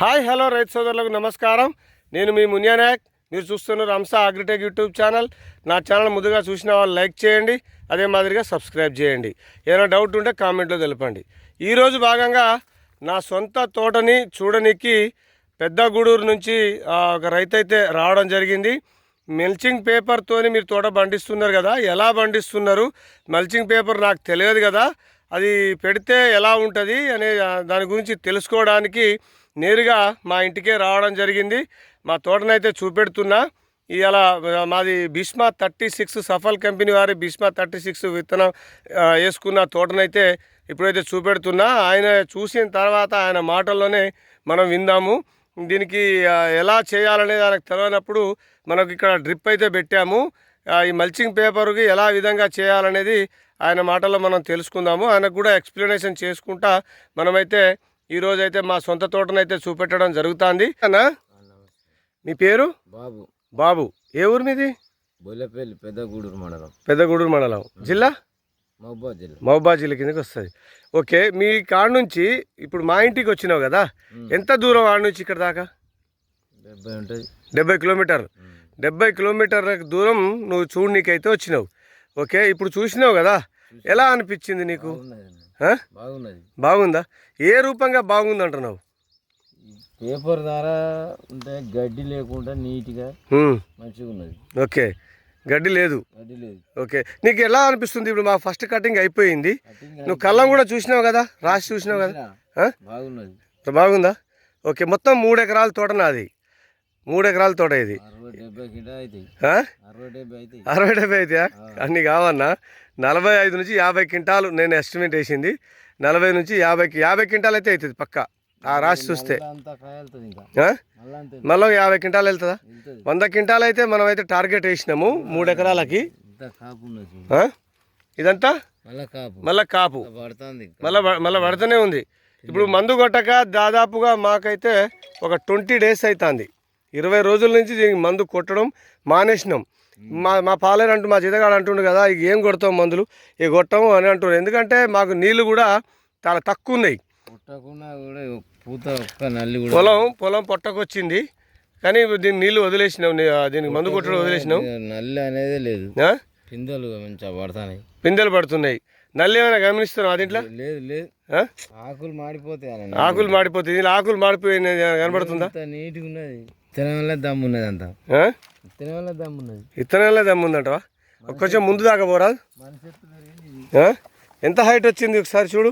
Hi hello రైతు సోదరులకు నమస్కారం. నేను మీ మునియా నాయక్. మీరు చూస్తున్న రంసా అగ్రిటెక్ యూట్యూబ్ ఛానల్. నా ఛానల్ ముందుగా చూసిన వాళ్ళు లైక్ చేయండి అదే మాదిరిగా సబ్స్క్రైబ్ చేయండి. ఏదైనా డౌట్ ఉంటే కామెంట్లో తెలపండి. ఈరోజు భాగంగా నా సొంత తోటని చూడనికి పెద్ద గూడూరు నుంచి ఒక రైతు అయితే రావడం జరిగింది. మెల్చింగ్ పేపర్తోని మీరు తోట పండిస్తున్నారు కదా ఎలా పండిస్తున్నారు? మల్చింగ్ పేపర్ నాకు తెలియదు కదా అది పెడితే ఎలా ఉంటుంది అనే దాని గురించి తెలుసుకోవడానికి నేరుగా మా ఇంటికే రావడం జరిగింది. మా తోటనైతే చూపెడుతున్నా. ఇలా మాది Bheeshma thirty six Safal company వారి భీష్మా థర్టీ సిక్స్ విత్తనం వేసుకున్న తోటనైతే ఇప్పుడైతే చూపెడుతున్నా. ఆయన చూసిన తర్వాత ఆయన మాటల్లోనే మనం విందాము. దీనికి ఎలా చేయాలనేది ఆయనకు తెలియనప్పుడు మనకు ఇక్కడ డ్రిప్ అయితే పెట్టాము. ఈ మల్చింగ్ పేపర్కి ఎలా విధంగా చేయాలనేది ఆయన మాటల్లో మనం తెలుసుకుందాము. ఆయనకు కూడా ఎక్స్ప్లెనేషన్ చేసుకుంటా మనమైతే ఈరోజు అయితే మా సొంత తోటనైతే చూపెట్టడం జరుగుతుంది. అన్నా మీ పేరు? బాబు. బాబు. ఏ ఊరు మీది? బొల్లపల్లి పెద్దగూడూరు మండలం. పెద్దగూడూరు మండలం. జిల్లా? మహబూబా జిల్లా. మహబాద్ జిల్లా కిందకి వస్తుంది. ఓకే మీ కాడ నుంచి ఇప్పుడు మా ఇంటికి వచ్చినావు కదా? ఎంత దూరం ఆడ నుంచి ఇక్కడ దాకా? డెబ్బై ఉంటుంది. డెబ్బై కిలోమీటర్లు డెబ్బై కిలోమీటర్ల దూరం నువ్వు చూడనీకైతే వచ్చినావు. ఓకే ఇప్పుడు చూసినావు కదా? ఎలా అనిపించింది నీకు? బాగున్నది. బాగుందా? ఏ రూపంగా బాగుంది అంటున్నావు పేపర్ ద్వారా ఉంటే గడ్డి లేకుండా నీట్గా మంచిగా ఉన్నది ఓకే. గడ్డి లేదు. గడ్డి లేదు. ఓకే. నీకు ఎలా అనిపిస్తుంది? ఇప్పుడు మా ఫస్ట్ కటింగ్ అయిపోయింది. నువ్వు కళ్ళం కూడా చూసినావు కదా? రాసి చూసినావు కదా? బాగుందా? ఓకే. మొత్తం మూడు ఎకరాల తోట నాది. మూడు ఎకరాల తోట ఇది. అరవై డెబ్బై అయితే అన్ని కావన్నా? నలభై ఐదు నుంచి యాభై క్వింటాలు నేను ఎస్టిమేట్ వేసింది. నలభై నుంచి యాభైకి యాభై క్వింటాలు అయితే అవుతుంది పక్క. ఆ రాసి చూస్తే. మళ్ళా యాభై క్వింటాలు వెళ్తుందా? వంద క్వింటాలు అయితే మనం అయితే టార్గెట్ వేసినాము మూడు ఎకరాలకి? ఇదంతా? మళ్ళా కాపు. మళ్ళీ మళ్ళీ పడుతూనే ఉంది. ఇప్పుడు మందు కొట్టక దాదాపుగా మాకైతే ఒక ట్వంటీ డేస్ అవుతుంది ఇరవై రోజుల నుంచి దీనికి మందు కొట్టడం మానేసినాం. మా మా పాలేరు అంటూ మా చితగాడు అంటుండు కదా ఇక ఏం కొడతాం మందులు? ఇక కొట్టము అని అంటున్నారు ఎందుకంటే మాకు నీళ్ళు కూడా చాలా తక్కువ ఉన్నాయి పొలం పొలం పొట్టకొచ్చింది. కానీ దీనికి నీళ్ళు వదిలేసినాం. దీనికి మందు కొట్టడం వదిలేసినాం. నల్లి అనేది లేదు? పిందెలు పడతాయి పిందెలు పడుతున్నాయి. నల్లి ఏమైనా గమనిస్తున్నాం దీంట్లో? లేదు లేదు? ఆకులు మాడిపోతాయి ఆకులు మాడిపోతుంది దీనిలో ఆకులు మాడిపోయి కనబడుతుందా? నీట్గా ఉన్నది. తిన వల్ల దమ్ము ఉన్నది. అంత వల్ల దమ్ము ఉన్నది ఇత్తనాలే దమ్ముందంటవా కొంచెం ముందు దాకా పోరా? ఎంత హైట్ వచ్చింది ఒకసారి చూడు?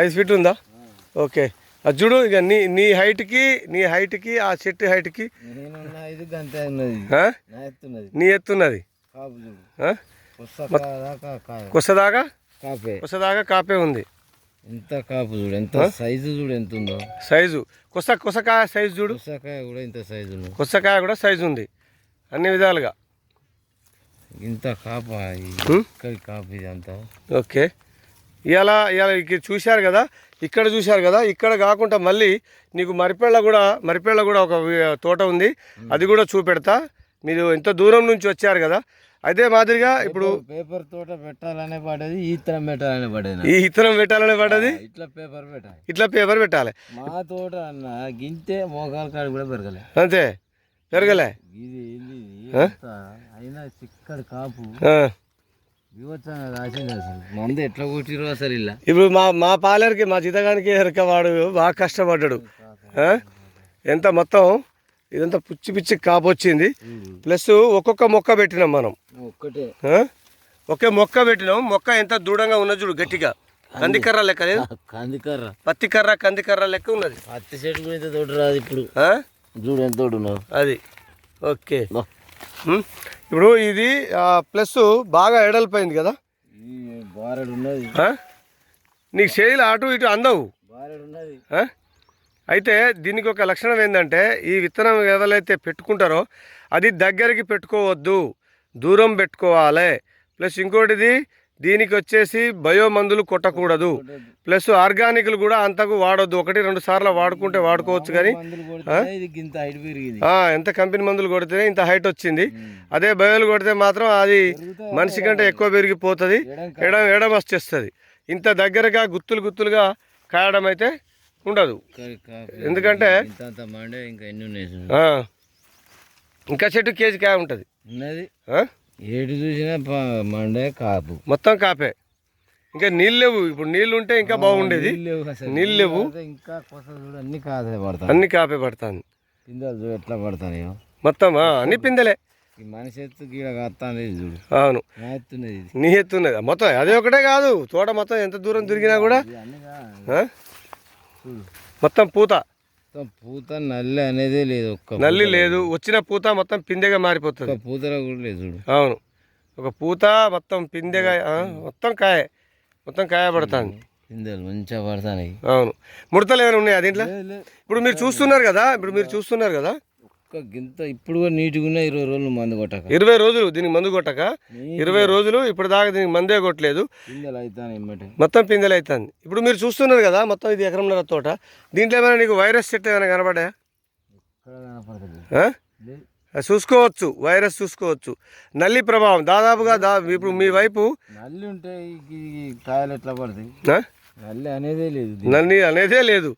ఐదు ఫీట్ ఉందా? ఓకే. అది చూడు ఇక నీ నీ హైట్కి నీ హైట్కి ఆ చెట్టు హైట్కి? నా ఎత్తున్నది కొసదాకా కొసదాకా కాపే ఉంది. ఎంత కాపు చూడు ఎంత సైజు చూడు ఎంత ఉందో సైజు. కొస కొసకాయ సైజు చూడు. పుస్తకాయ కూడా ఇంత సైజు ఉన్నది కొసకాయ కూడా సైజు ఉంది అన్ని విధాలుగా. ఇంత కాప? ఇక్కడి కాపు ఇది అంతా ఓకే. ఇవాళ ఇవాళ ఇక్కడ చూశారు కదా? ఇక్కడ చూశారు కదా? ఇక్కడ కాకుండా మళ్ళీ నీకు మరిపేళ్ళ కూడా మరిపేళ్ళ కూడా ఒక తోట ఉంది. అది కూడా చూపెడతా. మీరు ఎంత దూరం నుంచి వచ్చారు కదా? అదే మాదిరిగా ఇప్పుడు పేపర్ తోట పెట్టాలనే పడేది ఈ ఇత్తనం పెట్టాలనే పడేది ఈ ఇత్తనం పెట్టాలనే పడ్డది? నాకు. ఇట్లా పేపర్ పెట్టాలి. ఇట్లా పేపర్ పెట్టాలి. మా తోట అన్న గింతే మోకాల కాడు కూడా పెరగలే. అంతే? పెరగలే? ఇది అయినా చిక్కడి కాపు. మందు ఎట్లా కొట్టిరో అసలు ఇలా. ఇప్పుడు మా మా పాలేరుకి మా చితగానికి ఎరక వాడు బాగా కష్టపడ్డాడు? ఎంత మొత్తం? ఇదంతా పిచ్చి పిచ్చి కాపు వచ్చింది. ప్లస్ ఒక్కొక్క మొక్క పెట్టినాం మనం. ఒక్కటే? ఒకే మొక్క పెట్టినాం. మొక్క ఎంత దృఢంగా ఉన్నది చూడు గట్టిగా. కందికర్ర లెక్క లేదు. కందికర్ర. పత్తి కర్ర కందికర్ర లెక్క ఉన్నది. పత్తి చెట్టు ఇంత తోట రాదు ఇప్పుడు? చూడు ఎంత తోడు అది. ఓకే. ఇప్పుడు ఇది ప్లస్ బాగా ఎడల్పోయింది కదా? బారెడు ఉన్నది? నీకు చేయిలు అటు ఇటు అందవు? బారెడు ఉన్నది? అయితే దీనికి ఒక లక్షణం ఏంటంటే ఈ విత్తనం ఎవరైతే పెట్టుకుంటారో అది దగ్గరికి పెట్టుకోవద్దు దూరం పెట్టుకోవాలి. ప్లస్ ఇంకోటిది దీనికి వచ్చేసి బయో మందులు కొట్టకూడదు. ప్లస్ ఆర్గానిక్లు కూడా అంతకు వాడొద్దు. ఒకటి రెండు సార్లు వాడుకుంటే వాడుకోవచ్చు కానీ ఎంత కంపెనీ మందులు కొడితే ఇంత హైట్ వచ్చింది. అదే బయోలు కొడితే మాత్రం అది మనిషి కంటే ఎక్కువ పెరిగిపోతుంది. ఎడం ఎడం ఎడం వచ్చేస్తుంది. ఇంత దగ్గరగా గుత్తులు గుత్తులుగా కాయడం అయితే ఉండదు. కాపు ఎందుకంటే ఇంకా చెట్టు కేజీ కాయ ఉంటుంది? ఏడు చూసినా మండే కాపు. మొత్తం కాపే. ఇంకా నీళ్ళు లేవు. ఇప్పుడు నీళ్ళు ఉంటే ఇంకా బాగుండేది. నీళ్ళు లేవు ఇంకా అన్ని కాదే పడతాయి. అన్ని కాపే పడుతుంది పిందెలు ఎట్లా పడతాయో. మొత్తం అన్ని పిందెలే. ఈ మనిషి ఎత్తు గీడ చూడు. అవును. నా ఎత్తున్నది ఇది. నీ ఎత్తున్నది. మొత్తం అదే ఒకటే కాదు. తోట మొత్తం ఎంత దూరం తిరిగినా కూడా ఇది అన్ని కా- ఆ? చూడు మొత్తం పూత? పూత నల్లి అనేదే లేదు ఒక్క నల్లి లేదు. వచ్చిన పూత మొత్తం పిందెగా మారిపోతుంది. పూతలో కూడా లేదు చూడు. అవును. ఒక పూత మొత్తం పిందెగా మొత్తం కాయ మొత్తం కాయ పడుతుంది. పిందెలు మంచిగా పడతాయి అవును. ముడతలు ఏమైనా ఉన్నాయి దీంట్లో? ఇప్పుడు మీరు చూస్తున్నారు కదా ఇప్పుడు మీరు చూస్తున్నారు కదా ఒక్క గింత ఇప్పుడు కూడా నీట్గా ఇరవై రోజులు మందు కొట్టక. ఇరవై రోజులు దీనికి మందు కొట్టక ఇరవై రోజులు ఇప్పుడు దాకా దీనికి మందే కొట్టలేదు. పిందెలు ఇమ్మటే. మొత్తం పిందెలు అవుతుంది ఇప్పుడు మీరు చూస్తున్నారు కదా మొత్తం ఇది ఎకరంన్నర తోట. దీంట్లో ఏమైనా నీకు వైరస్ చెట్టు ఏమైనా. అది చూసుకోవచ్చు వైరస్ చూసుకోవచ్చు. నల్లి ప్రభావం దాదాపుగా దా ఇప్పుడు మీ వైపు నల్లి ఉంటే కాయలు ఎట్లా పడతాయి. ఆ? నల్లి అనేదే లేదు. నల్లి అనేదే లేదు.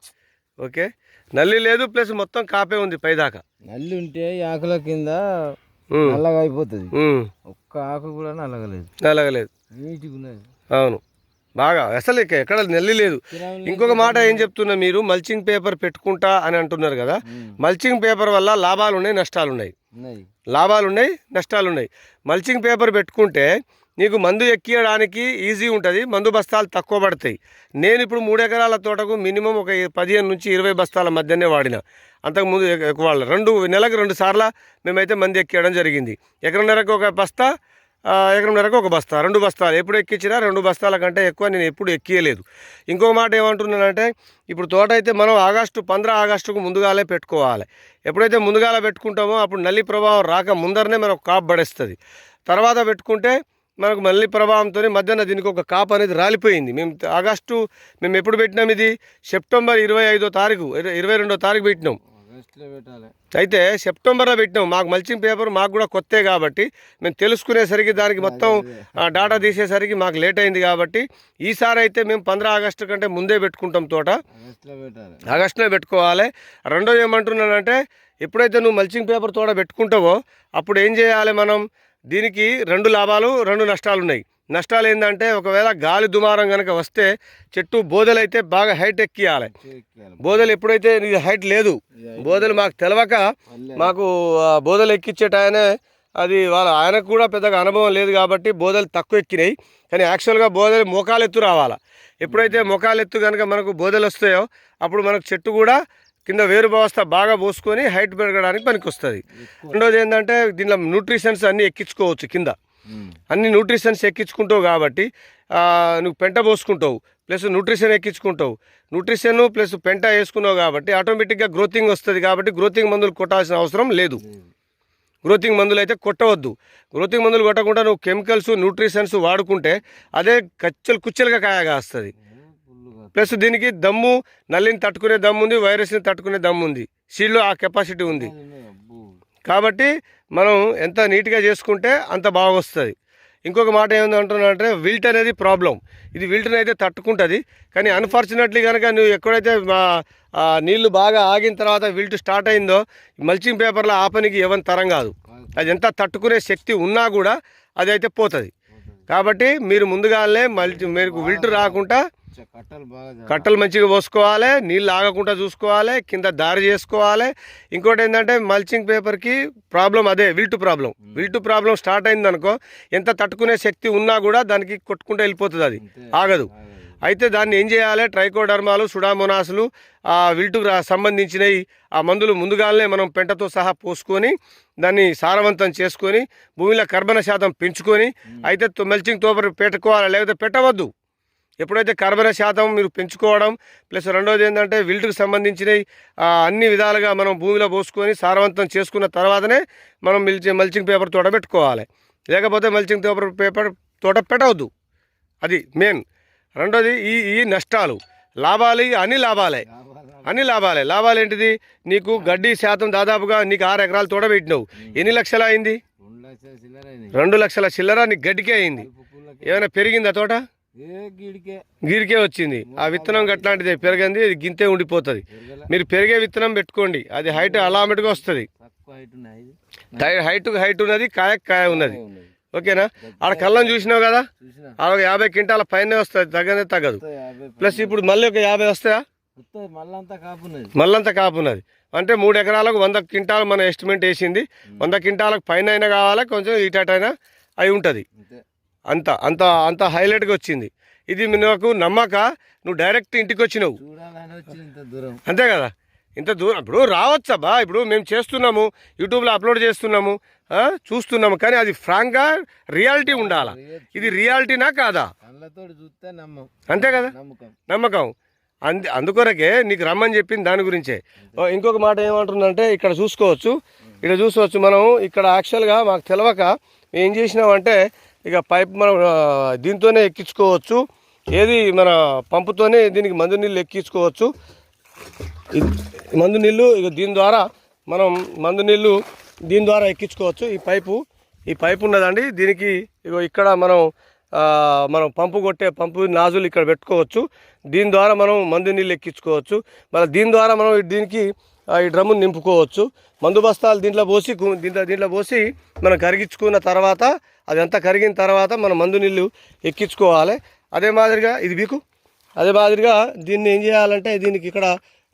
ఓకే? నల్లి లేదు ప్లస్ మొత్తం కాపే ఉంది పైదాకా. నల్లి ఉంటే ఆకుల కింద నల్లగా అయిపోతుంది. ఒక్క ఆకు కూడా నల్లగలేదు. నీట్గా ఉన్నది. అవును. బాగా అసలు ఎక్కడ నల్లి లేదు. ఇంకొక మాట ఏం చెప్తున్నా మీరు మల్చింగ్ పేపర్ పెట్టుకుంటా అని అంటున్నారు కదా మల్చింగ్ పేపర్ వల్ల లాభాలు ఉన్నాయి నష్టాలు ఉన్నాయి. లాభాలు ఉన్నాయి నష్టాలు ఉన్నాయి మల్చింగ్ పేపర్ పెట్టుకుంటే నీకు మందు ఎక్కియడానికి ఈజీ ఉంటుంది మందు బస్తాలు తక్కువ పడతాయి. నేను ఇప్పుడు మూడు ఎకరాల తోటకు మినిమం ఒక పదిహేను నుంచి ఇరవై బస్తాల మధ్యనే వాడిన. అంతకుముందు ఎ- ఎక్కువ వాళ్ళ రెండు నెలకు రెండు సార్లు మేమైతే మందు ఎక్కియడం జరిగింది. ఎకరన్నరకు ఒక బస్తా ఆ, ఎకరంన్నరకు ఒక బస్తా రెండు బస్తాలు. ఎప్పుడు ఎక్కించినా రెండు బస్తాల కంటే ఎక్కువ నేను ఎప్పుడు ఎక్కియలేదు. ఇంకో మాట ఏమంటున్నానంటే ఇప్పుడు తోట అయితే మనం ఆగస్టు పంద్ర ఆగస్టుకు ముందుగాలే పెట్టుకోవాలి. ఎప్పుడైతే ముందుగాల పెట్టుకుంటామో అప్పుడు నల్లి ప్రభావం రాక ముందరనే మనకు కాపు పడేస్తుంది. తర్వాత పెట్టుకుంటే మనకు మళ్ళీ ప్రభావంతో మధ్యాహ్నం దీనికి ఒక కాపు అనేది రాలిపోయింది. మేము ఆగస్టు మేము ఎప్పుడు పెట్టినాం ఇది? సెప్టెంబర్ ఇరవై ఐదో తారీఖు ఇర- ఇరవై రెండో తారీఖు పెట్టినాం. అయితే సెప్టెంబర్లో పెట్టినాం. మాకు మల్చింగ్ పేపర్ మాకు కూడా కొత్తే కాబట్టి మేము తెలుసుకునేసరికి దానికి మొత్తం డాటా తీసేసరికి మాకు లేట్ అయింది కాబట్టి ఈసారి అయితే మేము పంద్ర ఆగస్టు కంటే ముందే పెట్టుకుంటాం తోట. ఆగస్టులో పెట్టుకోవాలి. రెండోది ఏమంటున్నానంటే ఎప్పుడైతే నువ్వు మల్చింగ్ పేపర్ తోట పెట్టుకుంటావో అప్పుడు ఏం చేయాలి మనం? దీనికి రెండు లాభాలు రెండు నష్టాలు ఉన్నాయి నష్టాలు ఏంటంటే ఒకవేళ గాలి దుమారం కనుక వస్తే చెట్టు బోదెలు అయితే బాగా హైట్ ఎక్కియాలి. బోదెలు ఎప్పుడైతే ఇది హైట్ లేదు బోదెలు మాకు తెలవక మాకు ఎక్కించేట ఆయనే అది వాళ్ళ ఆయనకు కూడా పెద్దగా అనుభవం లేదు కాబట్టి బోదెలు తక్కువ ఎక్కినాయి. కానీ యాక్చువల్గా బోదెలు మోకాలు ఎత్తు రావాలా. ఎప్పుడైతే మోకాలు ఎత్తు కనుక మనకు బోదెలు వస్తాయో అప్పుడు మనకు చెట్టు కూడా కింద వేరు వ్యవస్థ బాగా పోసుకొని హైట్ పెరగడానికి పనికి వస్తుంది రెండోది ఏంటంటే దీనిలో న్యూట్రిషన్స్ అన్నీ ఎక్కించుకోవచ్చు కింద. అన్ని న్యూట్రిషన్స్ ఎక్కించుకుంటావు కాబట్టి నువ్వు పెంట పోసుకుంటావు ప్లస్ న్యూట్రిషన్ ఎక్కించుకుంటావు. న్యూట్రిషన్ ప్లస్ పెంట వేసుకున్నావు కాబట్టి ఆటోమేటిక్గా గ్రోతింగ్ వస్తుంది కాబట్టి గ్రోతింగ్ మందులు కొట్టాల్సిన అవసరం లేదు. గ్రోతింగ్ మందులు అయితే కొట్టవద్దు. గ్రోతింగ్ మందులు కొట్టకుండా నువ్వు కెమికల్స్ న్యూట్రిషన్స్ వాడుకుంటే అదే కచ్చలు కుచ్చలుగా కాయ కాస్తుంది ఫుల్లుగా ప్లస్ దీనికి దమ్ము నల్లిని తట్టుకునే దమ్ము ఉంది వైరస్ని తట్టుకునే దమ్ము ఉంది సీడ్లో ఆ కెపాసిటీ ఉంది. కాబట్టి మనం ఎంత నీట్గా చేసుకుంటే అంత బాగా వస్తుంది. ఇంకొక మాట ఏముంది అంటున్నానంటే విల్ట్ అనేది ప్రాబ్లం ఇది విల్ట్ని అయితే తట్టుకుంటుంది. కానీ అన్ఫార్చునేట్లీ కనుక నువ్వు ఎక్కడైతే నీళ్ళు బాగా ఆగిన తర్వాత విల్ట్ స్టార్ట్ అయిందో మల్చింగ్ పేపర్లో ఆపనికి ఎవరి తరం కాదు. అది ఎంత తట్టుకునే శక్తి ఉన్నా కూడా అది అయితే పోతుంది. కాబట్టి మీరు ముందుగానే మల్చి మీకు విల్ట్ రాకుండా కట్టలు మంచిగా పోసుకోవాలి నీళ్ళు ఆగకుండా చూసుకోవాలి కింద దారి చేసుకోవాలి. ఇంకోటి ఏంటంటే మల్చింగ్ పేపర్కి ప్రాబ్లం అదే wilt problem wilt problem start అయింది అనుకో ఎంత తట్టుకునే శక్తి ఉన్నా కూడా దానికి కొట్టుకుంటూ వెళ్ళిపోతుంది అది. ఆగదు. అయితే దాన్ని ఏం చేయాలి? ట్రైకోడర్మాలు సుడామోనాసులు ఆ విల్టుకు రా- సంబంధించినవి ఆ మందులు ముందుగానే మనం పెంటతో సహా పోసుకొని దాన్ని సారవంతం చేసుకొని భూమిలో కర్బన శాతం పెంచుకొని అయితే మల్చింగ్ తోపర్ పెట్టుకోవాలి లేకపోతే పెట్టవద్దు. ఎప్పుడైతే కర్బన శాతం మీరు పెంచుకోవడం ప్లస్ రెండోది ఏంటంటే విల్టుకు సంబంధించినవి అన్ని విధాలుగా మనం భూమిలో పోసుకొని సారవంతం చేసుకున్న తర్వాతనే మనం మిల్చి మల్చింగ్ పేపర్ తోట పెట్టుకోవాలి. లేకపోతే మల్చింగ్ పేపర్ పేపర్ తోట పెట్టవద్దు. అది మెయిన్. రెండోది ఈ ఈ నష్టాలు. లాభాలు అన్ని లాభాలే. అన్ని లాభాలే. లాభాలు ఏంటిది? నీకు గడ్డి శాతం దాదాపుగా నీకు ఆరు ఎకరాలు తోడబెట్టినావు ఎన్ని లక్షలు అయింది? రెండు లక్షల చిల్లర నీకు గడ్డికే అయింది. ఏమైనా పెరిగిందా తోట? గీరికే వచ్చింది. ఆ విత్తనం గట్లాంటిదే పెరగంది ఇది గింతే ఉండిపోతుంది. మీరు పెరిగే విత్తనం పెట్టుకోండి అది హైట్ అలామెట్గా వస్తుంది. హైట్ హైట్ ఉన్నది కాయ కాయ ఉన్నది. ఓకేనా? ఆడ కళ్ళం చూసినావు కదా? ఆడ ఒక యాభై క్వింటాల పైన వస్తుంది తగ్గనే తగ్గదు. ప్లస్ ఇప్పుడు మళ్ళీ ఒక యాభై వస్తాయా? మళ్ళంతా కాపు ఉన్నది. మళ్ళంతా కాపు ఉన్నది. అంటే మూడు ఎకరాలకు వంద క్వింటాలు మన ఎస్టిమేట్ వేసింది. వంద క్వింటాలకు పైన అయినా కావాలా? కొంచెం ఇటైనా అయి ఉంటుంది. అంతే అంత అంత హైలైట్గా వచ్చింది. ఇది నాకు నమ్మక నువ్వు డైరెక్ట్ ఇంటికి వచ్చినావు అంతే కదా? ఇంత దూరం ఇప్పుడు రావచ్చబ్బా ఇప్పుడు మేము చేస్తున్నాము యూట్యూబ్లో అప్లోడ్ చేస్తున్నాము చూస్తున్నాము కానీ అది ఫ్రాంక్గా రియాలిటీ ఉండాలా? ఇది రియాలిటీనా కాదా? అంతే కదా? నమ్మకం. అందు అందుకొరకే నీకు రమ్మని చెప్పింది దాని గురించే. ఇంకొక మాట ఏమంటుందంటే ఇక్కడ చూసుకోవచ్చు. ఇక్కడ చూసుకోవచ్చు మనం ఇక్కడ యాక్చువల్గా మాకు తెలవక మేము ఏం చేసినామంటే ఇక పైప్ మనం దీంతోనే ఎక్కించుకోవచ్చు. ఏది మన పంపుతోనే దీనికి మందు నీళ్ళు ఎక్కించుకోవచ్చు. మందు నీళ్ళు ఇక దీని ద్వారా మనం మందు నీళ్ళు దీని ద్వారా ఎక్కించుకోవచ్చు ఈ పైపు. ఈ పైపు ఉన్నదండి. దీనికి ఇగో ఇక్కడ మనం మనం పంపు కొట్టే పంపు నాజులు ఇక్కడ పెట్టుకోవచ్చు. దీని ద్వారా మనం మందు నీళ్ళు ఎక్కించుకోవచ్చు. మళ్ళీ దీని ద్వారా మనం దీనికి ఈ డ్రమ్మును నింపుకోవచ్చు. మందు బస్తాలు దీంట్లో పోసి దీంట్లో దీంట్లో పోసి మనం కరిగించుకున్న తర్వాత అదంతా కరిగిన తర్వాత మనం మందు నీళ్ళు ఎక్కించుకోవాలి. అదే మాదిరిగా ఇది పీకు అదే మాదిరిగా దీన్ని ఏం చేయాలంటే దీనికి ఇక్కడ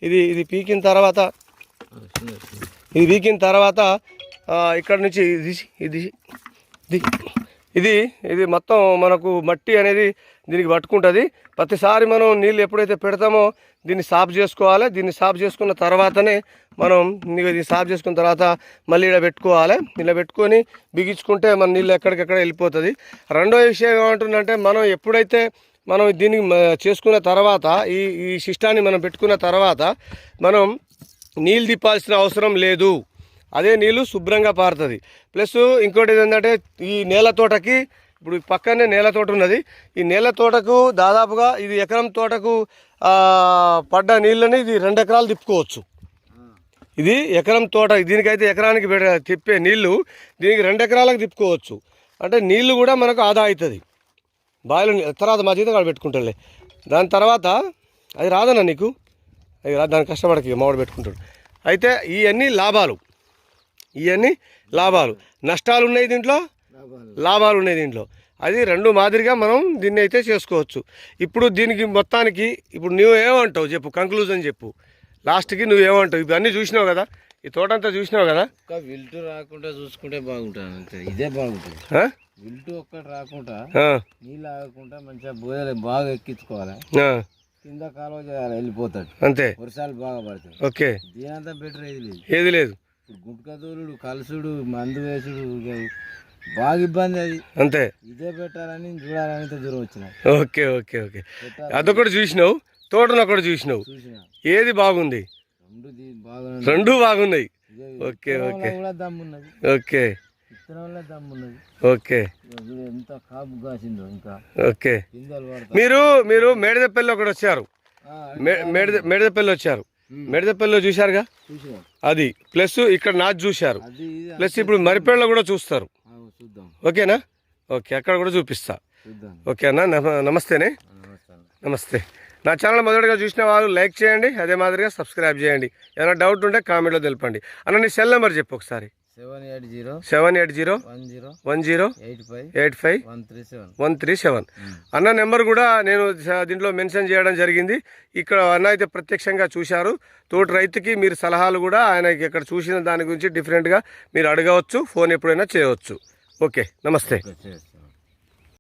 ఇది ఇది పీకిన తర్వాత ఇది పీకిన తర్వాత ఇక్కడ నుంచి ఇది ఇది ఇది ఇది మొత్తం మనకు మట్టి అనేది దీనికి పట్టుకుంటుంది. ప్రతిసారి మనం నీళ్ళు ఎప్పుడైతే పెడతామో దీన్ని సాఫ్ చేసుకోవాలి. దీన్ని సాఫ్ చేసుకున్న తర్వాతనే మనం ఇది సాఫ్ చేసుకున్న తర్వాత మళ్ళీ ఇలా పెట్టుకోవాలి. ఇలా పెట్టుకొని బిగించుకుంటే మన నీళ్ళు ఎక్కడికెక్కడ వెళ్ళిపోతుంది. రెండో విషయం ఏమంటుందంటే మనం ఎప్పుడైతే మనం దీన్ని చేసుకున్న తర్వాత ఈ ఈ సిస్టాన్ని మనం పెట్టుకున్న తర్వాత మనం నీళ్ళు తిప్పాల్సిన అవసరం లేదు. అదే నీళ్ళు శుభ్రంగా పారుతుంది. ప్లస్ ఇంకోటి ఏంటంటే ఈ నేల తోటకి ఇప్పుడు పక్కనే నేల తోట ఉన్నది. ఈ నేల తోటకు దాదాపుగా ఇది ఎకరం తోటకు పడ్డ నీళ్ళని ఇది రెండు ఎకరాలు తిప్పుకోవచ్చు. ఇది ఎకరం తోట దీనికైతే ఎకరానికి తిప్పే నీళ్ళు దీనికి రెండు ఎకరాలకు తిప్పుకోవచ్చు. అంటే నీళ్ళు కూడా మనకు ఆదా అవుతుంది బావిలో తర్వాత మా జీతం కాడ పెట్టుకుంటాడులే దాని తర్వాత అది రాదన్నా నీకు? అది రా దాని కష్టపడకి మామిడి పెట్టుకుంటాడు. అయితే ఇవన్నీ లాభాలు. ఇవన్నీ లాభాలు. నష్టాలు ఉన్నాయి దీంట్లో? లాభాలు. ఉన్నాయి దీంట్లో. అది రెండు మాదిరిగా మనం దీన్ని అయితే చేసుకోవచ్చు. ఇప్పుడు దీనికి మొత్తానికి ఇప్పుడు నువ్వు ఏమంటావు చెప్పు కంక్లూజన్ చెప్పు. లాస్ట్కి నువ్వు ఏమంటావు? ఇవన్నీ చూసినావు కదా? ఈ తోటంతా చూసినావు కదా? విల్టు రాకుండా చూసుకుంటే బాగుంటుంది అంతే. ఇదే బాగుంటుంది? విల్టు ఒక్కటి రాకుండా నీళ్ళు ఆగకుండా మంచిగా బోయలు బాగా ఎక్కించుకోవాలి. కింద కాలువ చేయాలి వెళ్ళిపోతాడు. అంతే. వర్షాలు బాగా పడతాయి. ఓకే. దీనంతా బెటర్ ఏది లేదు. ఏది లేదు. ఇప్పుడు గుంటక దూరుడు కలుసుడు మందు వేసుడు బాగా ఇబ్బంది అది. అంతే. ఇదే పెట్టాలని చూడాలని ఇంత దూరం వచ్చిన. Okay okay okay. అదొకటి చూసినావు తోటను ఒకటి చూసినావు. చూసిన. ఏది బాగుంది? రెండు బాగున్నాయి. Okay okay. Okay. Okay. Okay. మీరు మీరు మేడదెప్పల్లి ఒకటి వచ్చారు. ఆ, మే- మేడద మేడదెప్పల్లి వచ్చారు. ఉమ్. మేడదెప్పల్లిలో చూశారుగా? అది. ప్లస్ ఇక్కడ నాచ్ చూశారు. ప్లస్ ఇప్పుడు మరిపేళ్ళలో కూడా చూస్తారు. చూద్దాం. ఓకేనా? ఓకే అక్కడ కూడా చూపిస్తా. ఓకే అన్న నమ- నమస్తేనే. నమస్తే. నా ఛానల్ మొదటగా చూసిన వాళ్ళు లైక్ చేయండి అదే మాదిరిగా సబ్స్క్రైబ్ చేయండి. ఏమైనా డౌట్ ఉంటే కామెంట్లో తెలపండి. అన్న నీ సెల్ నెంబర్ చెప్పు ఒకసారి. Seven eight zero one zero eight five one three seven. అన్న నెంబర్ కూడా నేను దీంట్లో మెన్షన్ చేయడం జరిగింది. ఇక్కడ అన్న అయితే ప్రత్యక్షంగా చూశారు. తోటి రైతుకి మీరు సలహాలు కూడా ఆయనకి ఇక్కడ చూసిన దాని గురించి డిఫరెంట్గా మీరు అడగవచ్చు ఫోన్ ఎప్పుడైనా చేయవచ్చు. ఓకే నమస్తే ఓకే చేస్తా